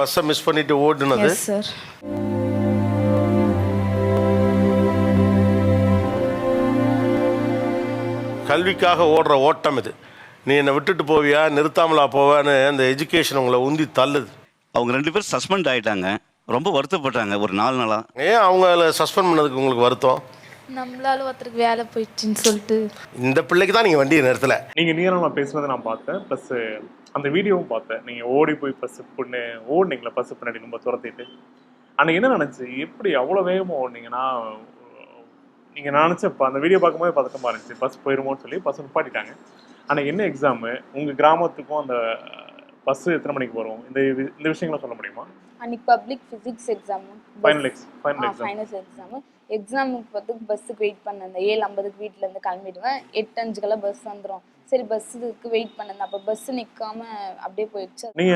பஸ்ஸை மிஸ் பண்ணிட்டு ஓடுனது. சார் கல்விக்காக ஓடுற ஓட்டம் இது. நீ என்னை விட்டுட்டு போவியா நிறுத்தாமலா போவான்னு அந்த எஜுகேஷன் உங்களை உந்தி தள்ளுது. அவங்க ரெண்டு பேரும் சஸ்பெண்ட் ஆயிட்டாங்க. ரொம்ப வருத்தப்பட்டாங்க ஒரு நாலு நாளா. ஏன் அவங்கள சஸ்பெண்ட் பண்ணதுக்கு உங்களுக்கு வருத்தம்? நம்மளால ஒருத்தருக்கு வேலை போயிடுச்சுன்னு சொல்லிட்டு. இந்த பிள்ளைக்கு தான் நீங்கள் வண்டியை நிறுத்தல. நீங்க நீங்களும் நான் பேசுனதை நான் பார்த்தேன். ப்ளஸ் அந்த வீடியோவும் பார்த்தேன். நீங்கள் ஓடி போய் பசு பொண்ணு ஓடுனீங்களா? பசு பின்னாடி நம்ம துரத்திட்டு. அன்றைக்கி என்ன நினச்சி? எப்படி அவ்வளோ வேகமாக ஓடுனீங்கன்னா நீங்கள் நினைச்சப்ப அந்த வீடியோ பார்க்கும்போது பதக்கமாக இருந்துச்சு. பஸ் போயிருமோன்னு சொல்லி பஸ் நிப்பாட்டிட்டாங்க. அன்றைக்கி என்ன எக்ஸாமு உங்கள் கிராமத்துக்கும் அந்த பஸ்ஸு எத்தனை மணிக்கு வரும்? இந்த இந்த விஷயங்களை சொல்ல முடியுமா? அன்னைக்கு public physics exam final final exam finals exam எக்ஸாமுக்கு பார்த்து பஸ்ஸுக்கு வெயிட் பண்ணேன். ஏழு ஐம்பதுக்கு வீட்ல இருந்து கிளம்பிடுவேன். எட்டு அஞ்சுக்கெல்லாம் பஸ் வந்துடும் சரி பஸ்ஸுக்கு வெயிட் பண்ணேன். அப்போ பஸ் நிற்காம அப்படியே போயிடுச்சு. நீங்க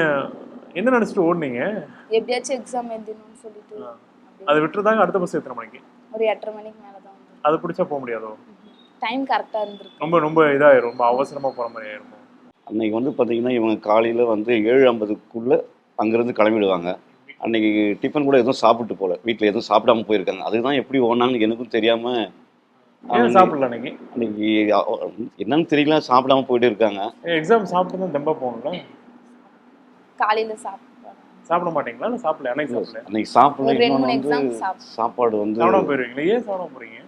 என்ன நினைச்சிட்டு ஓடுனீங்க? எப்படியாச்சும் எக்ஸாம் எழுதணும்னு சொல்லிட்டு அதை விட்டுருதாங்க அடுத்த பஸ் எத்தனை மணிக்கு. ஒரு எட்டரை மணிக்கு மேலே தான் வந்து அது பிடிச்சா போக முடியாதோ? டைம் கரெக்டாக இருந்திருக்கு. ரொம்ப ரொம்ப இதாயிரும். ரொம்ப அவசரமா போற மாதிரி ஆயிருமோ? அன்னைக்கு வந்து பார்த்தீங்கன்னா இவங்க காலையில் வந்து ஏழு ஐம்பதுக்குள்ளே அங்கேருந்து கிளம்பிடுவாங்க. அன்னைக்கு டிஃபன் கூட எதுவும் சாப்பிட்டு போகல வீட்டில் எதுவும் சாப்பிடாம போயிருக்காங்க. அதுதான் எப்படி ஓனாங்கன்னு எனக்கும் தெரியாமல் சாப்பிடல அன்னைக்கு? அன்னைக்கு என்னன்னு தெரியல. சாப்பிடாம போயிட்டு இருக்காங்க. எக்ஸாம் சாப்பிட்டு தான் தெம்பா போகணும்ல? காலையில சாப்பிடுவேன் சாப்பிட மாட்டீங்களா? இல்லை சாப்பிடல? அன்னைக்கு சாப்பிடல? அன்னைக்கு சாப்பிடல. இன்னொன்று வந்து. சாப்பாடு வந்து சாப்பிடாம போயிருவீங்களா? ஏன் சாப்பிடாம போறீங்க?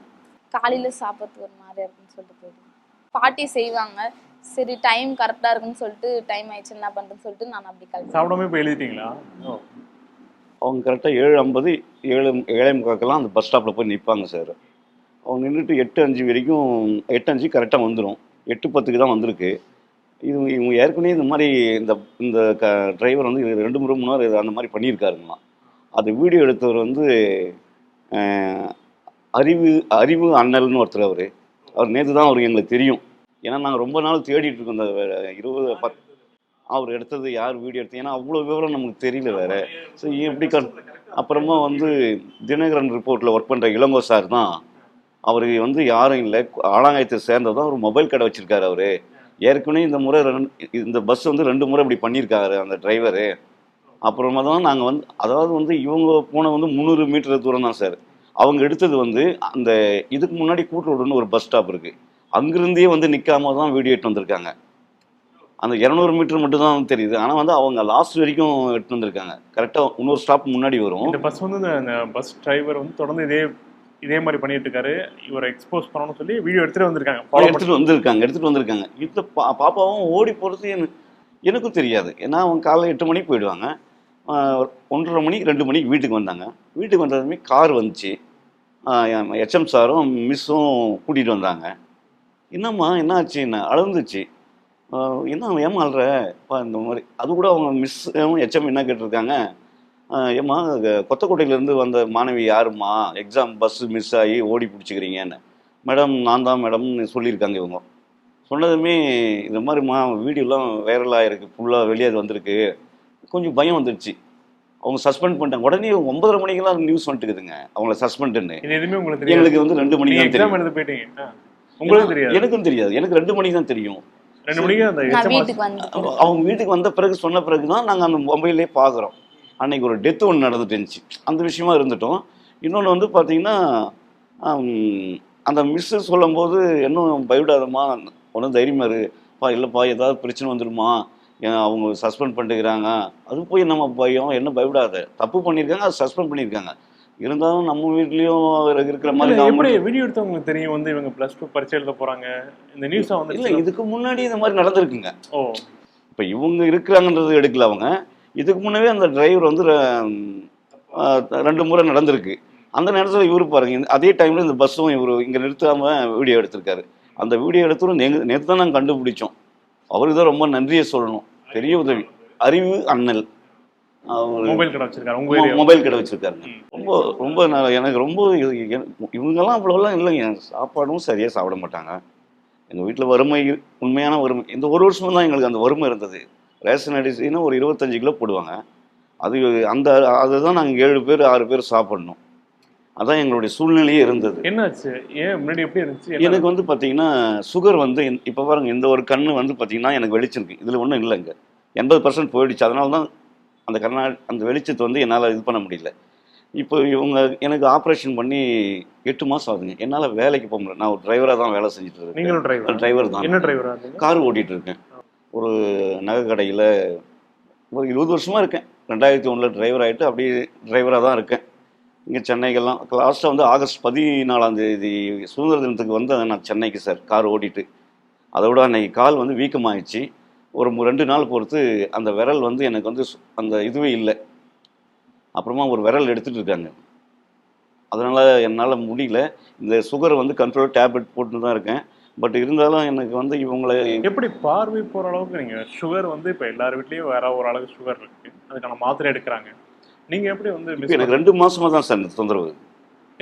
காலையில சாப்பிட்றதுக்கு ஒரு மாதிரியா இருக்குன்னு சொல்லிட்டு போயிடுவேன் பாட்டி செய்வாங்க. சரி டைம் கரெக்டாக இருக்குன்னு சொல்லிட்டு டைம் ஆயிடுச்சு என்ன பண்ணுறேன்னு சொல்லிட்டு நான் அப்படி கிளம்பி சாப்பிடாம போய் எழுதிட்டீங்களா? ஓ. அவங்க கரெக்டாக ஏழு ஐம்பது ஏழு ஏழே முக்காக்கெல்லாம் அந்த பஸ் ஸ்டாப்பில் போய் நிற்பாங்க சார் அவங்க நின்றுட்டு எட்டு அஞ்சு வரைக்கும் எட்டு அஞ்சு கரெக்டாக வந்துடும் எட்டு பத்துக்கு தான் வந்திருக்கு. இது இவங்க ஏற்கனவே இந்த மாதிரி இந்த இந்த க டிரைவர் வந்து இது ரெண்டு மூணு மூணு நாள் அந்த மாதிரி பண்ணியிருக்காருங்களாம். அது வீடியோ எடுத்தவர் வந்து அறிவு அறிவு அண்ணல்னு ஒருத்தர் அவர். அவர் நேற்று தான் அவருக்கு எங்களுக்கு தெரியும். ஏன்னா நாங்கள் ரொம்ப நாள் தேடிட்டு இருக்கோம் இந்த இருபது பத் அவர் எடுத்தது யார் வீடியோ எடுத்தது? ஏன்னா அவ்வளோ விவரம் நமக்கு தெரியல வேறு. ஸோ எப்படி கண் அப்புறமா வந்து தினகரன் ரிப்போர்ட்டில் ஒர்க் பண்ணுற இளங்கோ சார் தான். அவர் வந்து யாரும் இல்லை. ஆலாங்காயத்தை சேர்ந்தது தான் ஒரு மொபைல் கடை வச்சுருக்காரு அவர். ஏற்கனவே இந்த முறை ரெண்டு இந்த பஸ் வந்து ரெண்டு முறை இப்படி பண்ணியிருக்காரு அந்த டிரைவரு அப்புறமா தான் நாங்கள் வந்து அதாவது வந்து இவங்க போன வந்து முந்நூறு மீட்டர் தூரம் தான் சார் அவங்க எடுத்தது வந்து அந்த இதுக்கு முன்னாடி கூட்டுரோடுன்னு ஒரு பஸ் ஸ்டாப் இருக்குது அங்கிருந்தே வந்து நிற்காம தான் வீடியோ எடுத்து வந்திருக்காங்க. அந்த இரநூறு மீட்டர் மட்டும் தான் தெரியுது. ஆனால் வந்து அவங்க லாஸ்ட் வரைக்கும் எடுத்து வந்திருக்காங்க. கரெக்டாக இன்னொரு ஸ்டாப் முன்னாடி வரும். இந்த பஸ் வந்து இந்த பஸ் டிரைவர் வந்து தொடர்ந்து இதே இதே மாதிரி பண்ணிட்டு இருக்காரு. இவரை எக்ஸ்போஸ் பண்ணணும்னு சொல்லி வீடியோ எடுத்துட்டு வந்திருக்காங்க. எடுத்துட்டு வந்திருக்காங்க எடுத்துட்டு வந்திருக்காங்க. இந்த பா பாப்பாவும் ஓடி போகிறது எனக்கு எனக்கும் தெரியாது. ஏன்னா அவங்க காலைல எட்டு மணிக்கு போயிடுவாங்க. ஒன்றரை மணி ரெண்டு மணிக்கு வீட்டுக்கு வந்தாங்க. வீட்டுக்கு வந்ததுமே கார் வந்துச்சு. ஹெச்எம் சாரும் மிஸ்ஸும் கூட்டிகிட்டு வந்தாங்க. என்னம்மா என்ன ஆச்சு என்ன அழுந்துச்சு. ஆஹ் என்ன ஏமா அழுற அப்பா இந்த மாதிரி. அது கூட அவங்க மிஸ்ஸும் ஹெச்எம் என்ன கேட்டிருக்காங்க? ஏம்மா கொத்தக்கோட்டையிலேருந்து வந்த மாணவி யாரும்மா? எக்ஸாம் பஸ்ஸு மிஸ் ஆகி ஓடி பிடிச்சிக்கிறீங்கன்னு. மேடம் நான் தான் மேடம்னு சொல்லியிருக்காங்க இவங்க. சொன்னதுமே இந்த மாதிரிம்மா வீடியோலாம் வைரலாக இருக்குது ஃபுல்லாக வெளியே வந்திருக்கு. கொஞ்சம் பயம் வந்துடுச்சு அவங்க சஸ்பெண்ட் பண்ணிட்டாங்க. உடனே ஒன்பதரை மணிக்கெல்லாம் நியூஸ் வந்துட்டுக்குதுங்க அவங்கள சஸ்பெண்டுன்னு இது எதுவுமே உங்களுக்கு எங்களுக்கு வந்து ரெண்டு மணிக்கு தான் தெரியும். எழுத போயிட்டீங்க. ஆ. உங்களுக்கு தெரியாது. எனக்கும் தெரியாது. எனக்கு ரெண்டு மணிக்கு தான் தெரியும். ரெண்டு மணிக்கு அந்த அவங்க வீட்டுக்கு வந்த பிறகு சொன்ன பிறகு தான் நாங்கள் அந்த மொபைல்லே பார்க்குறோம் அன்னைக்கு ஒரு டெத்து ஒன்று நடந்துட்டு இருந்துச்சு. அந்த விஷயமா இருந்துட்டோம். இன்னொன்று வந்து பார்த்தீங்கன்னா அந்த மிஸ்ஸு சொல்லும்போது இன்னும் பயப்படாதம்மா ஒன்றும் தைரியமாக இருப்பா இல்லைப்பா ஏதாவது பிரச்சனை வந்துடுமா ஏன் அவங்க சஸ்பெண்ட் பண்ணிட்டுக்கிறாங்க அது போய் நம்ம பயம்? என்ன பயப்படாத? தப்பு பண்ணியிருக்காங்க அது சஸ்பெண்ட் பண்ணியிருக்காங்க. இருந்தாலும் நம்ம வீட்லேயும் இருக்கிற மாதிரி எப்படி வீடியோ எடுத்தவங்களுக்கு தெரியும் வந்து இவங்க பிளஸ் டூ பரீட்சை எழுத போறாங்க? இந்த நியூஸா வந்து இல்லை இதுக்கு முன்னாடி இந்த மாதிரி நடந்திருக்குங்க. ஓ. இப்போ இவங்க இருக்கிறாங்கன்றது எடுக்கல அவங்க. இதுக்கு முன்னவே அந்த டிரைவர் வந்து ரெண்டு முறை நடந்திருக்கு. அந்த நேரத்தில் இவரு பாருங்க அதே டைமில் இந்த பஸ்ஸும் இவர் இங்கே நிறுத்தாம வீடியோ எடுத்திருக்காரு. அந்த வீடியோ எடுத்ததும் நேற்று தான் நாங்கள் கண்டுபிடிச்சோம். அவருக்கு தான் ரொம்ப நன்றியை சொல்லணும். பெரிய உதவி. அறிவு அண்ணல். மொபைல் கடை வச்சிருக்காரு உங்க மொபைல் கடை வச்சிருக்காருங்க ரொம்ப ரொம்ப எனக்கு ரொம்ப இவங்கெல்லாம் அவ்வளோலாம் இல்லைங்க. சாப்பாடும் சரியாக சாப்பிட மாட்டாங்க. எங்கள் வீட்டில் வறுமை உண்மையான வறுமை. இந்த ஒரு வருஷம் தான் எங்களுக்கு அந்த வறுமை இருந்தது. ரேஷன் அரிசினா ஒரு இருபத்தஞ்சு கிலோ போடுவாங்க. அது அந்த அதுதான் நாங்கள் ஏழு பேர் ஆறு பேர் சாப்பிடணும். அதான் எங்களுடைய சூழ்நிலையே இருந்தது. என்னாச்சு? ஏன் முன்னாடி எப்படி இருந்துச்சு? எனக்கு வந்து பார்த்தீங்கன்னா சுகர் வந்து இப்போ பாருங்க இந்த ஒரு கண்ணு வந்து பார்த்தீங்கன்னா எனக்கு வெளிச்சிருக்கு இதில் ஒன்றும் இல்லைங்க. எண்பது பர்சன்ட் போயிடுச்சு. அதனால தான் அந்த கண்ணா அந்த வெளிச்சத்தை வந்து என்னால் இது பண்ண முடியல. இப்போ இவங்க எனக்கு ஆப்ரேஷன் பண்ணி எட்டு மாதம் ஆகுதுங்க. என்னால் வேலைக்கு போக முடியல. நான் ஒரு டிரைவராக தான் வேலை செஞ்சுட்டு இருக்கேன். நீங்களும் டிரைவர் தான். என்ன கார் ஓட்டிகிட்டு இருக்கேன். ஒரு நகை கடையில் ஒரு இருபது வருஷமாக இருக்கேன். ரெண்டாயிரத்தி ஒன்றில் டிரைவர் ஆகிட்டு அப்படியே டிரைவராக தான் இருக்கேன். இங்கே சென்னைக்கெல்லாம் லாஸ்ட்டாக வந்து ஆகஸ்ட் பதினாலாம் தேதி சுதந்திர தினத்துக்கு வந்து நான் சென்னைக்கு சார் கார் ஓட்டிட்டு. அதோட அன்னைக்கு கால் வந்து வீக்கமாகிடுச்சு ஒரு ரெண்டு நாள் பொறுத்து அந்த விரல் வந்து எனக்கு வந்து அந்த இதுவே இல்லை. அப்புறமா ஒரு விரல் எடுத்துட்டு இருக்காங்க. அதனால் என்னால் முடியல. இந்த சுகர் வந்து கண்ட்ரோல் டேப்லெட் போட்டு தான் இருக்கேன். பட் இருந்தாலும் எனக்கு வந்து இவங்களை எப்படி பார்வை போற அளவுக்கு நீங்க சுகர் வந்து இப்ப எல்லார் வீட்லயும் வேற ஒரு அளவுக்கு சுகர் இருக்கு. அதுக்கான மாத்திரை எடுக்கிறாங்க. நீங்க எப்படி வந்து எனக்கு ரெண்டு மாசமா தான் சார் இந்த தொந்தரவு.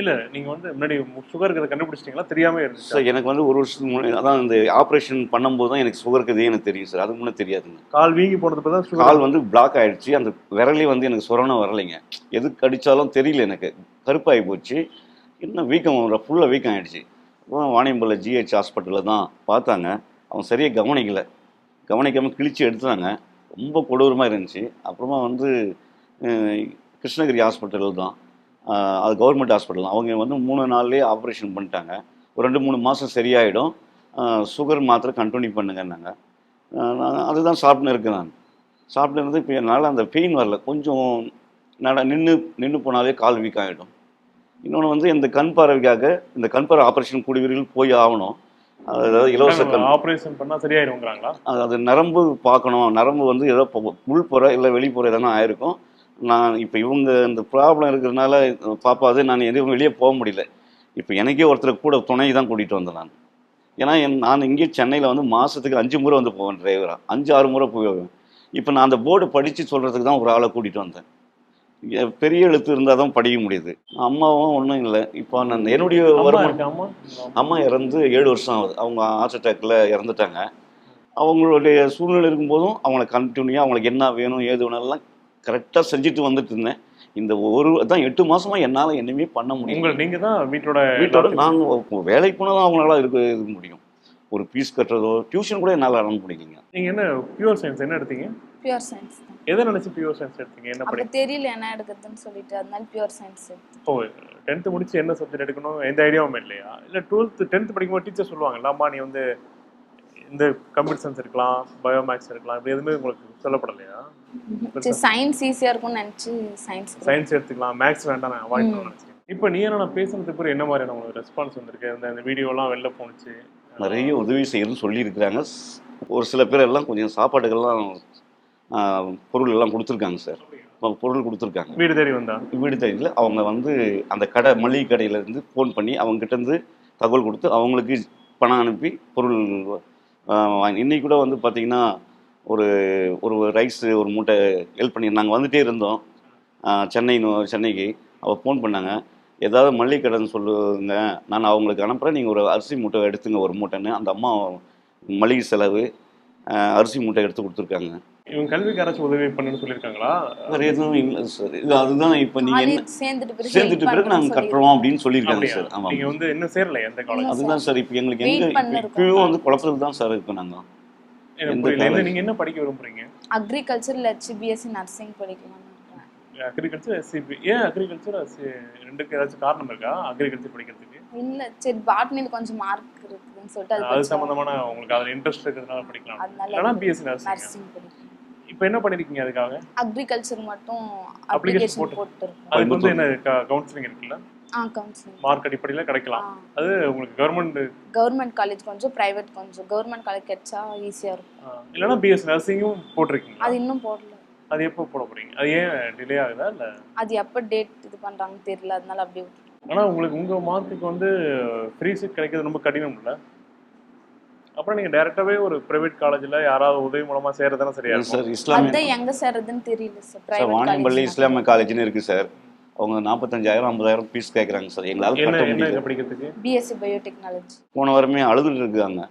இல்ல நீங்க வந்து முன்னாடி சுகர் இருக்கிறத கண்டுபிடிச்சிட்டீங்களா? தெரியாம இருந்துச்சு? சார் எனக்கு வந்து ஒரு வருஷத்துக்கு முன்னாடி அதான் இந்த ஆப்ரேஷன் பண்ணும்போது தான் எனக்கு சுகர் இருக்குதே எனக்கு தெரியும் சார். அதுக்கு முன்னே தெரியாதுங்க. கால் வீங்கி போனது தான் கால் வந்து பிளாக் ஆயிடுச்சு. அந்த விரலே வந்து எனக்கு சொரணம் வரலைங்க. எதுக்கு அடித்தாலும் தெரியல எனக்கு. கருப்பாகி போச்சு. இன்னும் வீக்கம் ஃபுல்லாக வீக்கம் ஆயிடுச்சு. அப்புறம் வாணியம்பல ஜிஹெச் ஹாஸ்பிட்டலில் தான் பார்த்தாங்க. அவங்க சரியாக கவனிக்கல. கவனிக்காமல் கிழிச்சு எடுத்தாங்க ரொம்ப கொடூரமாக இருந்துச்சு. அப்புறமா வந்து கிருஷ்ணகிரி ஹாஸ்பிட்டல் தான். அது கவர்மெண்ட் ஹாஸ்பிட்டல் அவங்க வந்து மூணு நாள்லேயே ஆப்ரேஷன் பண்ணிட்டாங்க. ஒரு ரெண்டு மூணு மாதம் சரியாயிடும். சுகர் மாத்திரை கண்டினியூ பண்ணுங்கன்னாங்க. நான் அதுதான் சாப்பிட்டுன்னு இருக்கேன் நான். சாப்பிட்டு இருந்து இப்போ என்னால் அந்த பெயின் வரல. கொஞ்சம் நட நின்று நின்று போனாலே கால் வீக் ஆகிடும் இன்னொன்று வந்து இந்த கண் பார்வைக்காக இந்த கண் பார்வை ஆப்ரேஷன் கூடிய விரைவில் போய் ஆகணும். அதாவது இலவச கண். ஆபரேஷன் பண்ணா சரியாயிருங்கிறாங்களா அது- அது நரம்பு பார்க்கணும். நரம்பு வந்து ஏதோ உள்புற இல்லை வெளிப்புற எதனா ஆயிருக்கும். நான் இப்போ இவங்க இந்த ப்ராப்ளம் இருக்கிறதுனால பாப்பாது நான் எதுவும் வெளியே போக முடியல. இப்போ எனக்கே ஒருத்தர் கூட துணை தான் கூட்டிகிட்டு வந்தேன் நான். ஏன்னா என் நான் இங்கே சென்னையில் வந்து மாதத்துக்கு அஞ்சு முறை வந்து போவேன் டிரைவராக அஞ்சு ஆறு முறை போவேன். இப்போ நான் அந்த போர்டை படித்து சொல்கிறதுக்கு தான் ஒரு ஆளை கூட்டிகிட்டு வந்தேன். பெரிய எழுத்து இருந்தால் தான் படிக்க முடியுது. அம்மாவும் ஒன்றும் இல்லை. இப்போ நான் என்னுடைய வருமானம் அம்மா? இறந்து ஏழு வருஷம் ஆகுது. அவங்க ஹார்ட் அட்டாக்ல இறந்துட்டாங்க. அவங்களுடைய சூழ்நிலை இருக்கும்போதும் அவங்கள கண்டினியூயாக அவங்களுக்கு என்ன வேணும் ஏது வேணும்லாம் கரெக்டாக செஞ்சுட்டு வந்துட்டு இருந்தேன். இந்த ஒரு தான் எட்டு மாசமா என்னால் என்னமே பண்ண முடியும் நீங்க தான் வீட்டோட வீட்டோட நான் வேலைக்கு போனால் தான் அவங்களால இருக்க இருக்க முடியும். ஒரு ஃபீஸ் கட்டுறதோ டியூஷன் கூட என்னால் அனுப்ப முடியலைங்க நீங்க என்ன பியூர் சயின்ஸ் என்ன எடுத்தீங்க? பியூர் சயின்ஸ் எதை நினைச்சு பியூர் சயின்ஸ் எடுத்தீங்க? என்ன அப்போ படி தெரியல என்ன எடுக்கிறதுன்னு சொல்லிட்டு அதனால பியூர் சயின்ஸ் ஓ டென்த் முடிச்சு என்ன சப்ஜெக்ட் எடுக்கணும்? எந்த ஐடியாவும் இல்லையா? இல்ல டுவெல்த் டென்த் படிக்கும்போது டீச்சர் சொல்லுவாங்கல்ல அம்மா நீ வந்து இந்த கம்ப்யூட்டர் சயின்ஸ் இருக்கலாம் பயோ மேக்ஸ் இருக்கலாம் இப்படி எதுவுமே உங்களுக்கு சொல்லப்படலையா? சயின்ஸ் ஈஸியாக இருக்கும்னு நினச்சி சயின்ஸ் சயின்ஸ் எடுத்துக்கலாம் மேக்ஸ் வேண்டாம் நான் அவாய்ட் பண்ண நினைச்சேன். இப்போ நீ என்ன நான் பேசுனதுக்கு அப்புறம் என்ன மாதிரியான உங்களுக்கு ரெஸ்பான்ஸ் வந்திருக்கு? இந்த இந்த வீடியோலாம் வெளில போணுச்சு. நிறைய உதவி செய்யணும்னு சொல்லியிருக்கிறாங்க. ஒரு சில பேர் எல்லாம் கொஞ்சம் சாப்பாட்டுக்கெல்லாம் ஆஹ், பொருள் எல்லாம் கொடுத்துருக்காங்க சார். பொருள் கொடுத்துருக்காங்க. வீடு தேடி வந்தா? வீடு தெரியல அவங்க வந்து அந்த கடை மளிகை கடையில இருந்து ஃபோன் பண்ணி அவங்க கிட்ட இருந்து தகவல் கொடுத்து அவங்களுக்கு பணம் அனுப்பி பொருள் இன்னைக்கு கூட வந்து பார்த்தீங்கன்னா ஒரு ஒரு ரைஸு ஒரு மூட்டை ஹெல்ப் பண்ணி நாங்கள் வந்துகிட்டே இருந்தோம். சென்னை சென்னைக்கு. அவள் ஃபோன் பண்ணாங்க. ஏதாவது மளிகை கடைன்னு சொல்லுங்க. நான் அவங்களுக்கு அனுப்புகிறேன் நீங்கள் ஒரு அரிசி மூட்டை எடுத்துங்க ஒரு மூட்டைன்னு. அந்த அம்மா மளிகை செலவு அரிசி மூட்டை எடுத்து கொடுத்துருக்காங்க. இவங்க கல்விக்கு யாராச்சும் உதவி பண்ணுன்னு சொல்லியிருக்காங்களா? வேறு எதுவும் இல்லை சார். இது அதுதான் இப்போ நீங்கள் என்ன காலேஜ் சேர்ந்துட்டு சேர்ந்துட்டு பிறகு நாங்கள் கட்டுறோம் அப்படின்னு சொல்லியிருக்காங்க சார். ஆமாம் நீங்க வந்து இன்னும் சேரல எந்த காலேஜ் அதுதான் சார் இப்போ எங்களுக்கு எங்க. இப்பயும் வந்து குழப்பத்தில் தான் சார் இருக்கோம் நாங்கள்? நீங்க என்ன படிக்க விரும்புறீங்க? அக்ரிகல்ச்சர் இல்லை பிஎஸ்சி நர்சிங் படிக்கலாம்னு அக்ரிகல்ச்சர் எஸ்சிபி ஏன் அக்ரிகல்ச்சர் ரெண்டுக்கு ஏதாச்சும் காரணம் இருக்கா? அக்ரிகல்ச்சர் படிக்கிறதுக்கு? இல்லை சரி பாட்னியில் கொஞ்சம் மார்க் இருக்குதுன்னு சொல்லிட்டு அது சம்பந்தமான உங்களுக்கு அதுல இன்ட்ரெஸ்ட் இருக்கிறதுனால படிக்கலாம். அதனால பிஎஸ்சி நர்சிங் படிக்கணும். இப்போ என்ன பண்ணிருக்கீங்க அதுக்காக? அக்ரிகல்ச்சர் மட்டும் Application அப்ளிகேஷன் போட்டு- போட்டுருக்கோம். அதுக்கு வந்து என்ன கவுன்சிலிங் இருக்குல்ல? ஆ கவுன்சிலிங் மார்க் அடிப்படையில் கிடைக்கலாம். அது உங்களுக்கு கவர்மெண்ட் கவர்மெண்ட் காலேஜ் கொஞ்சம் ப்ரைவேட் கொஞ்சம். கவர்மெண்ட் காலேஜ் கிடைச்சா ஈஸியாக இருக்கும். இல்லைன்னா பிஎஸ்சி நர்சிங்கும் போட்டிருக்கீங்களா? அது இன்னும் போடல. அது எப்போ போட போறீங்க? அது ஏன் டிலே ஆகுதா இல்லை? அது எப்போ டேட் இது பண்ணுறாங்கன்னு தெரியல. அதனால அப்படியே விட்டுட்டோம். ஆனால் உங்களுக்கு உங்கள் மார்க்குக்கு வந்து ஃப்ரீ சீட் கிடைக்கிறது ரொம்ப கடினம் இல்லை அப்புறம் நீங்கள் டேரெக்டாகவே ஒரு ப்ரைவேட் காலேஜில் யாராவது உதவி மூலமாக சேரதானே சரியா இருக்கும்? சார் இஸ்லாமிய எங்க சேர்றதுன்னு தெரியல சார். வாணியம்பள்ளி இஸ்லாமிய காலேஜ்னு இருக்கு சார். அவங்க நாற்பத்தஞ்சாயிரம் ஐம்பதாயிரம் ஃபீஸ் கேட்குறாங்க சார். எங்களால் கட்ட என்ன முடியல. படிக்கிறதுக்கு? பிஎஸ்சி பயோடெக்னாலஜி போன வாரமே அழுதுட்டு இருக்காங்க.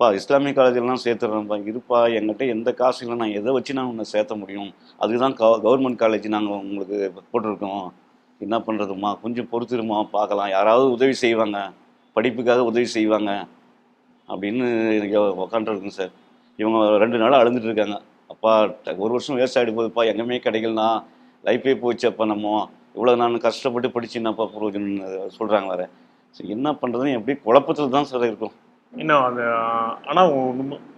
பா இஸ்லாமிய காலேஜெல்லாம் சேர்த்துறேன்ப்பா இருப்பா என்கிட்ட எந்த காசு இல்லை நான் எதை வச்சு நான் உன்னை சேர்த்த முடியும்? அதுதான் கவர்மெண்ட் காலேஜ் நாங்கள் உங்களுக்கு போட்டிருக்கோம். என்ன பண்ணுறதுமா கொஞ்சம் பொறுத்துருமா? பார்க்கலாம். யாராவது உதவி செய்வாங்க. படிப்புக்காக உதவி செய்வாங்க. அப்படின்னு உக்காண்டிருக்குங்க சார். இவங்க ரெண்டு நாளாக அழுதுட்டு இருக்காங்க அப்பா ஒரு வருஷம் வேஸ்ட் ஆகிட்டு போகுதுப்பா எங்கேயுமே கிடைக்கலனா லைஃபே போச்சு அப்பா நம்ம. இவ்வளோ நான் கஷ்டப்பட்டு படிச்சு என்னப்பா பிரயோஜனம் சொல்கிறாங்க வேறு. சரி என்ன பண்ணுறதுன்னு எப்படி குழப்பத்தில் தான் சார் இருக்கும். இன்னும் அது ஆனால்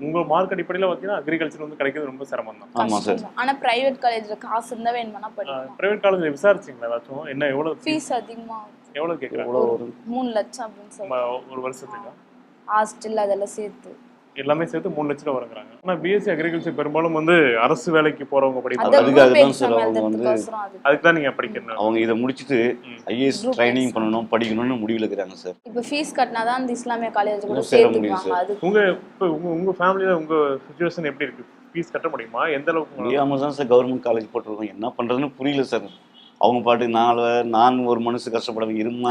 உங்க மார்க் அடிப்படையில் பார்த்தீங்கன்னா அக்ரிகல்ச்சர் வந்து கிடைக்கிறது ரொம்ப சிரமம் தான் ஆமாம் சார். கஷ்டம் தான். ஆனா பிரைவேட் காலேஜ்ல காசு இருந்தா வேணுமானா படிக்கலாம் ப்ரைவேட் காலேஜில் விசாரிச்சிங்களா ஏதாச்சும்? என்ன எவ்வளோ ஃபீஸ் அதிகமா. எவ்வளோ கேட்குறாங்க மூணு லட்சம் அப்படின்னு சொல்லுவாங்க ஒரு வருஷத்துக்கு? ஹாஸ்டல் அதெல்லாம் சேர்த்து. எல்லாமே சேர்த்து மூணு லட்சம் ரூபா வருங்கிறாங்க ஆனால் பிஎஸ்சி அக்ரிகல்ச்சர் பெரும்பாலும் வந்து அரசு வேலைக்கு போறவங்க படிப்பாங்க. அதுக்கு குரூப் அதுதான் சார் அவங்க வந்து- அதுக்கு தான் நீங்கள் படிக்கணும் அவங்க இதை முடிச்சுட்டு. IAS training. பண்ணணும் படிக்கணும்னு முடிவில் இருக்கிறாங்க சார். இப்ப ஃபீஸ் கட்டினாதான் அந்த இஸ்லாமிய காலேஜ் கூட முடியும் சேர்த்துக்குவாங்க அது உங்க இப்போ உங்க உங்க ஃபேமிலியில் உங்க சுச்சுவேஷன் எப்படி இருக்கு? ஃபீஸ் கட்ட முடியுமா? எந்த அளவுக்கு முடியாமல் தான் சார் கவர்மெண்ட் காலேஜ் போட்டிருக்கோம். என்ன பண்ணுறதுன்னு புரியல சார். அவங்க பாட்டு நான் நான் ஒரு மனசு கஷ்டப்பட இருமா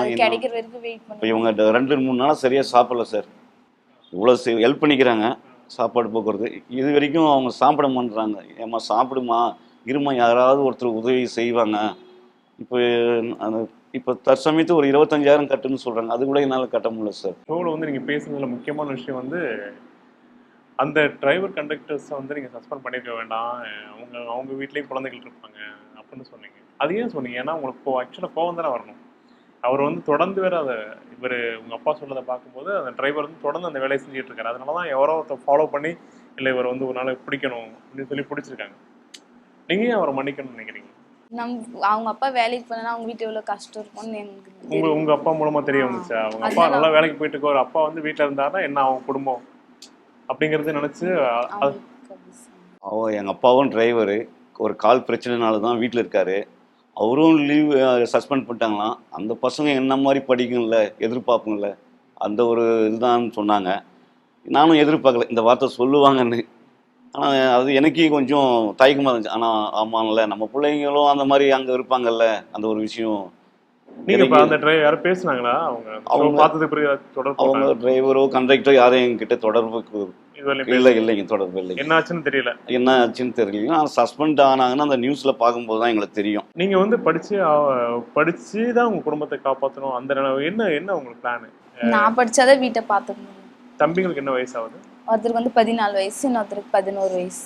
இப்போ இவங்க ரெண்டு மூணு நாளாக சரியாக சாப்பிடல சார். இவ்வளோ ஹெல்ப் பண்ணிக்கிறாங்க சாப்பாடு போக்குறது இது வரைக்கும் அவங்க சாப்பிட மாட்டுறாங்க ஏம்மா சாப்பிடுமா? இருமா யாராவது ஒருத்தர் உதவி செய்வாங்க. இப்போ அந்த இப்போ தற்சமயத்து ஒரு இருபத்தஞ்சாயிரம் கட்டுன்னு சொல்கிறாங்க அது கூட என்னால் கட்ட முடியல சார். ஷோவில் வந்து நீங்கள் பேசுனதில் முக்கியமான விஷயம் வந்து அந்த டிரைவர் கண்டக்டர்ஸை வந்து நீங்கள் சஸ்பெண்ட் பண்ணியிருக்க வேண்டாம். அவங்க அவங்க வீட்லேயும் குழந்தைகள் இருப்பாங்க அப்படின்னு சொன்னீங்க. அது ஏன் சொன்னீங்க? ஏன்னா உங்களுக்கு ஆக்சுவலாக கோவம் தானே வரணும். அவர் வந்து தொடர்ந்து வேற அதை இவர் உங்கள் அப்பா சொன்னதை பார்க்கும்போது அந்த டிரைவர் வந்து தொடர்ந்து அந்த வேலையை செஞ்சுட்டு இருக்காரு. அதனால தான் எவரோ ஒருத்தர் ஃபாலோ பண்ணி இல்லை இவர் வந்து ஒரு நாள் பிடிக்கணும் அப்படின்னு சொல்லி பிடிச்சிருக்காங்க. நீங்கள் ஏன் அவரை மன்னிக்கணும்னு நினைக்கிறீங்க? நம் அவங்க அப்பா வேலைக்கு போனா அவங்க வீட்டு எவ்வளவு கஷ்டம் இருக்கும்னு எனக்கு உங்க. உங்க அப்பா மூலமா தெரிய வந்துச்சா? அவங்க அப்பா நல்லா வேலைக்கு போயிட்டு இருக்க ஒரு அப்பா வந்து வீட்டில் இருந்தாருன்னா என்ன அவங்க குடும்பம். அப்படிங்கறது நினைச்சு அ- அது அவங்களுக்கு அப்படி சொன்னாங்க. அவன் எங்கள் அப்பாவும் டிரைவரு ஒரு கால் பிரச்சனைனால தான் வீட்டில் இருக்காரு. அவரும் லீவ் சஸ்பெண்ட் பண்ணிட்டாங்களாம். அந்த பசங்க என்ன மாதிரி படிக்கும்ல எதிர்பார்ப்புங்கள அந்த ஒரு இதுதான் சொன்னாங்க. நானும் எதிர்பார்க்கல இந்த வார்த்தை சொல்லுவாங்கன்னு. ஆனால் அது எனக்கே கொஞ்சம் தயக்கமாக இருந்துச்சு. ஆனால் ஆமாம்ல நம்ம பிள்ளைங்களும் அந்த மாதிரி அங்கே இருப்பாங்கல்ல அந்த ஒரு விஷயம். நீங்க இப்ப எனக்கு- அந்த டிரைவர் யாரும் பேசுனாங்களா? அவங்க அவங்க- பிறகு அவங்க டிரைவரோ கண்டக்டரோ யாரும் என்கிட்ட தொடர்புக்கு இல்லை இல்லைங்க தொடர்பு இல்லைங்க. என்ன ஆச்சுன்னு தெரியல. என்ன ஆச்சுன்னு தெரியல ஆனால் சஸ்பெண்ட் ஆனாங்கன்னு அந்த நியூஸில் பார்க்கும்போது தான் எங்களுக்கு தெரியும். நீங்க வந்து படிச்சு படிச்சு தான் உங்க குடும்பத்தை காப்பாத்தணும். அந்த என்ன என்ன உங்களுக்கு பிளான் நான் படிச்சாதான் வீட்டை பார்த்துக்க முடியும் தம்பிங்களுக்கு என்ன வயசு ஆகுது ஒருத்தருக்கு வந்து பதினாலு வயசு இன்னொருத்தருக்கு பதினோரு வயசு.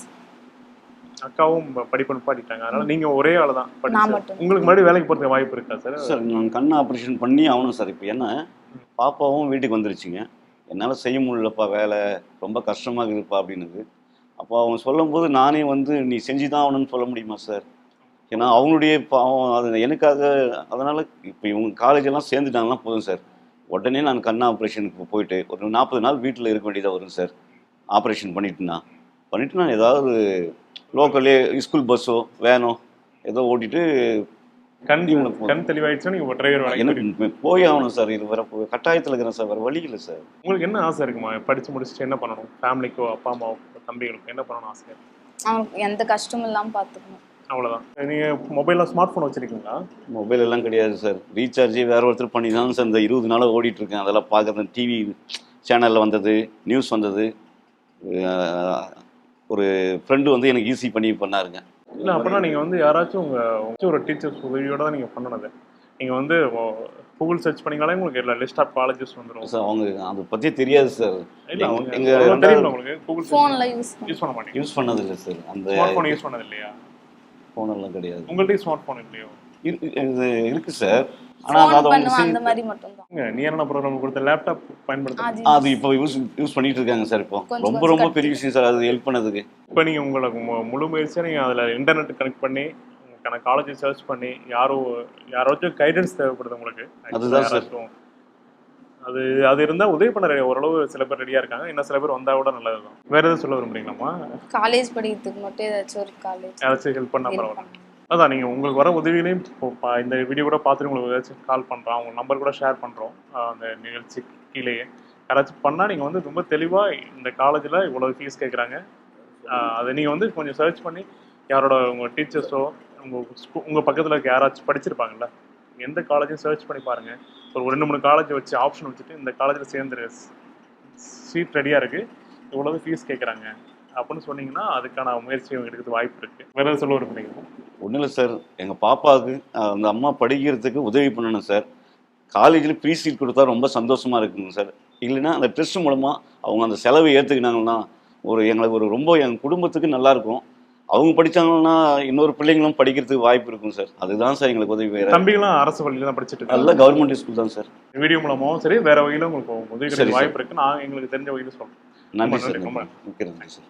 அக்காவும் படிப்பு நிப்பாட்டிட்டாங்க. அதனால நீங்க ஒரே ஆளு தான். உங்களுக்கு முன்னாடி வேலைக்கு போறதுக்கு வாய்ப்பு இருக்கா சார் சார் நான் கண் ஆப்ரேஷன் பண்ணி ஆகணும் சார் இப்போ என்ன? பாப்பாவும் வீட்டுக்கு வந்துருச்சுங்க. என்னால் செய்ய முடியலப்பா வேலை ரொம்ப கஷ்டமாக இருக்குதுப்பா அப்படின்னுது. அப்போ அவங்க சொல்லும்போது நானே வந்து நீ செஞ்சு தான் ஆகணும்னு சொல்ல முடியுமா சார் ஏன்னா அவங்களுடைய பாவம் அது எனக்காக அதனால் இப்போ இவங்க காலேஜெல்லாம் சேர்ந்துட்டாங்கன்னா போதும் சார் உடனே நான் கண் ஆப்ரேஷனுக்கு போயிட்டு ஒரு நாற்பது நாள் வீட்டில் இருக்க வேண்டியதாக வரும் சார் ஆப்ரேஷன் பண்ணிட்டுனா. பண்ணிட்டு நான் ஏதாவது லோக்கல்லே ஸ்கூல் பஸ்ஸோ வேனோ ஏதோ ஓட்டிட்டு கண் இவங்களுக்கு. கண் தெளிவாயிடுச்சுன்னா நீங்க டிரைவர். எனக்கு போய் ஆகணும் சார். இது வர கட்டாயத்தில் இருக்கிறேன் சார். வேறு வழி இல்லை சார். உங்களுக்கு என்ன ஆசை இருக்குமா? படிச்சு முடிச்சுட்டு என்ன பண்ணணும்? ஃபேமிலிக்கோ அப்பா அம்மாவுக்கோ தம்பிகளுக்கோ என்ன பண்ணணும் ஆசை? அவங்களுக்கு எந்த கஷ்டமும் இல்லாம பார்த்துக்கணும் அவ்வளவுதான். நீங்க மொபைல்ல ஸ்மார்ட் போன் வச்சிருக்கீங்களா? மொபைல் எல்லாம் கிடையாது சார். ரீசார்ஜே வேற ஒருத்தர் பண்ணி தான் சார் இந்த இருபது நாளாக ஓடிட்டு இருக்கேன். அதெல்லாம் பார்க்குறேன் டிவி சேனலில் வந்தது நியூஸ் வந்தது. ஒரு ஃப்ரெண்டு வந்து எனக்கு ஈஸி பண்ணி பண்ணாருங்க. இல்ல அப்படின்னா நீங்க வந்து யாராச்சும் உங்க உங்க ஒரு டீச்சர்ஸ் உதவியோட தான் நீங்க பண்ணனது நீங்க வந்து கூகுள் சர்ச் பண்ணீங்களே உங்களுக்கு எல்லா லிஸ்ட் ஆஃப் காலேஜஸ் வந்துரும். சார் அவங்க அதை பற்றி தெரியாது சார் இல்ல அவங்க எங்க அவ்வளவு ரெண்டாவது- தெரியுமா உங்களுக்கு? கூகுள் ஃபோன்ல யூஸ் யூஸ் பண்ண மாட்டீங்க. யூஸ் பண்ணது இல்லை சார் அந்த ஸ்மார்ட் போன் யூஸ் பண்ணது இல்லையா ஃபோனெல்லாம் கிடையாது. உங்கள்ட்ட ஸ்மார்ட் போன் இல்லையோ? இருக்கு இது இருக்குது சார் நீ என்ன ப்ரோக்ராம் கொடுத்த லேப்டாப் பயன்படுத்த அது இப்போ யூஸ் யூஸ் பண்ணிட்டு இருக்காங்க சார் இப்போ. ரொம்ப ரொம்ப. பெரிய விஷயம் சார் அது ஹெல்ப் பண்ணதுக்கு. இப்போ நீங்க உங்களுக்கு முழு முயற்சியா நீங்க அதுல இன்டர்நெட் கனெக்ட் பண்ணி உங்களுக்கான காலேஜ் சர்ச் பண்ணி யாரோ யாராச்சும் கைடன்ஸ் தேவைப்படுது உங்களுக்கு. அதுதான் சார். அது அது இருந்தா உதவி பண்ண ஓரளவு சில பேர் ரெடியா இருக்காங்க. இன்னும் சில பேர் வந்தா கூட நல்லதுதான். வேற எதுவும் சொல்ல விரும்புறீங்களாமா காலேஜ் படிக்கிறதுக்கு மட்டும் ஏதாச்சும் ஒரு காலேஜ் யாராச்சும் ஹெல்ப் பண்ணா பரவாயில்ல. அதான் நீங்கள் உங்களுக்கு வர உதவிகளையும் இப்போ இந்த வீடியோ கூட பார்த்துட்டு உங்களுக்கு ஏதாச்சும் கால் பண்ணுறோம் உங்கள் நம்பர் கூட ஷேர் பண்ணுறோம் அந்த நிகழ்ச்சி கீழேயே. யாராச்சும் பண்ணால் நீங்கள் வந்து ரொம்ப தெளிவாக இந்த காலேஜில் இவ்வளவு ஃபீஸ் கேட்குறாங்க அதை நீங்கள் வந்து கொஞ்சம் சர்ச் பண்ணி யாரோட உங்கள் டீச்சர்ஸோ உங்கள் ஸ்கூ- உங்கள் பக்கத்தில் இருக்க யாராச்சும் படிச்சிருப்பாங்கல்ல எந்த காலேஜும் சர்ச் பண்ணி பாருங்கள் ஒரு ரெண்டு மூணு காலேஜ் வச்சு ஆப்ஷன் வச்சுட்டு இந்த காலேஜில் சேர்ந்துரு சீட் ரெடியாக இருக்குது இவ்வளவு ஃபீஸ் கேட்குறாங்க அப்படின்னு சொன்னீங்கன்னா அதுக்கான முயற்சி எடுக்கிறது வாய்ப்பு இருக்கு. வேற எதுவும் சொல்ல விரும்புறீங்களா? ஒன்றும் இல்லை சார் எங்கள் பாப்பாவுக்கு அந்த அம்மா படிக்கிறதுக்கு உதவி பண்ணணும் சார் காலேஜில் ஃப்ரீ சீட் கொடுத்தா ரொம்ப சந்தோஷமாக இருக்குங்க சார் இல்லைன்னா அந்த டெஸ்ட் மூலமாக அவங்க அந்த செலவை ஏற்றுக்கினாங்கன்னா ஒரு எங்களுக்கு ஒரு ரொம்ப எங்கள் குடும்பத்துக்கு நல்லாயிருக்கும் அவங்க படிச்சாங்கன்னா இன்னொரு பிள்ளைங்களும் படிக்கிறதுக்கு வாய்ப்பு இருக்கும் சார் அதுதான் சார் எங்களுக்கு உதவி வேற. தம்பிகளும் அரசு பள்ளியில தான் படிச்சுட்டு நல்ல கவர்மெண்ட் ஸ்கூல் தான் சார் வீடியோ மூலமாவும் சரி வேற வகையிலும் உங்களுக்கு உதவி. வாய்ப்பு இருக்கு நான் எங்களுக்கு தெரிஞ்ச வகையில சொல்றேன். நன்றி சார் நன்றி சார்